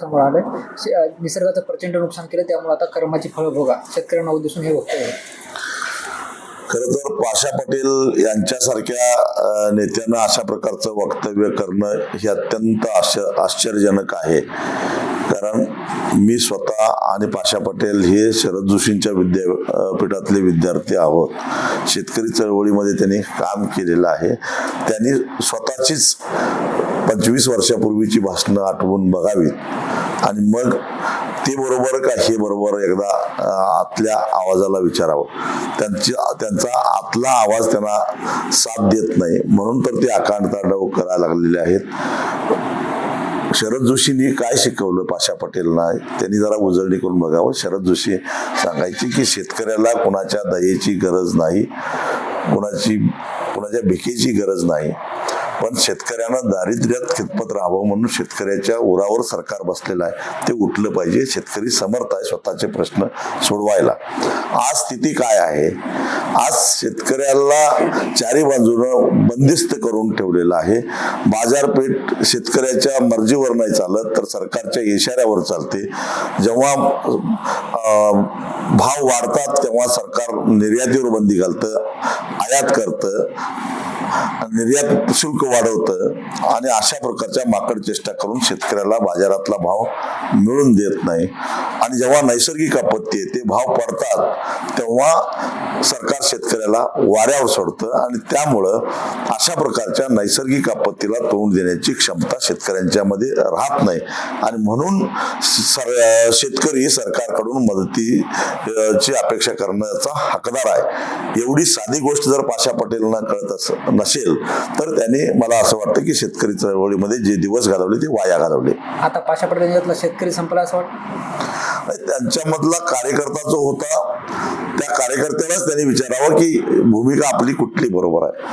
समोर आले निसर्गाचं प्रचंड नुकसान केलं त्यामुळे आता कर्माची फळं भोगा. शेतकऱ्यांना उद्देशून हे वक्तव्य खरं तर पाशा पटेल यांच्यासारख्या नेत्यांना अशा प्रकारचं वक्तव्य करणं हे अत्यंत आश्चर्यजनक आहे. कारण मी स्वतः आणि पाशा पटेल हे शरद जोशींच्या विद्यापीठातले विद्यार्थी आहोत. शेतकरी चळवळीमध्ये त्यांनी काम केलेलं आहे. त्यांनी स्वतःचीच पंचवीस वर्षापूर्वीची भाषणं आठवून बघावीत. आणि मग ते बरोबर का हे बरोबर एकदा आतल्या आवाजाला विचारावं. त्यांची त्यांचा आतला आवाज त्यांना साथ देत नाही. म्हणून तर ते आकांड तांडव करायला लागलेले आहेत. शरद जोशींनी काय शिकवलं पाशा पटेलना? त्यांनी जरा उजळणी करून बघावं. शरद जोशी सांगायची की शेतकऱ्याला कोणाच्या दयेची गरज नाही. कोणाची कोणाच्या भिकेची गरज नाही. पण शेतकऱ्यांना दारिद्र्यात खितपत राहावं म्हणून शेतकऱ्याच्या उरावर सरकार बसलेलं आहे. ते उठलं पाहिजे. शेतकरी समर्थ आहे स्वतःचे प्रश्न सोडवायला. आज स्थिती काय आहे? आज शेतकऱ्याला चारी बाजूनं बंदिस्त करून ठेवलेलं आहे. बाजारपेठ शेतकऱ्याच्या मर्जीवर नाही चालत तर सरकारच्या इशाऱ्यावर चालते. जेव्हा भाव वाढतात तेव्हा सरकार निर्यातीवर बंदी घालतं आयात करतं. निर्यात शुल्क वाढवतं आणि अशा प्रकारच्या माकड चेष्टा करून शेतकऱ्याला बाजारातला भाव मिळून देत नाही. आणि जेव्हा नैसर्गिक आपत्ती येते भाव पडतात तेव्हा सरकार शेतकऱ्याला वाऱ्यावर सोडतं आणि त्यामुळं अशा प्रकारच्या नैसर्गिक आपत्तीला तोंड देण्याची क्षमता शेतकऱ्यांच्या मध्ये राहत नाही. आणि म्हणून सर शेतकरी सरकारकडून मदती ची अपेक्षा करण्याचा हकदार आहे. एवढी साधी गोष्ट जर पाशा पटेलना कळत असं नसेल तर त्यांनी मला असं वाटतं की शेतकरी चळवळीमध्ये जे दिवस घालवले ते वाया घालवले. आता पाशा पटेल शेतकरी संपला असं वाटतं? त्यांच्यामधला कार्यकर्ता जो होता त्या कार्यकर्त्यालाच त्यांनी विचारावं की भूमिका आपली कुठली बरोबर आहे.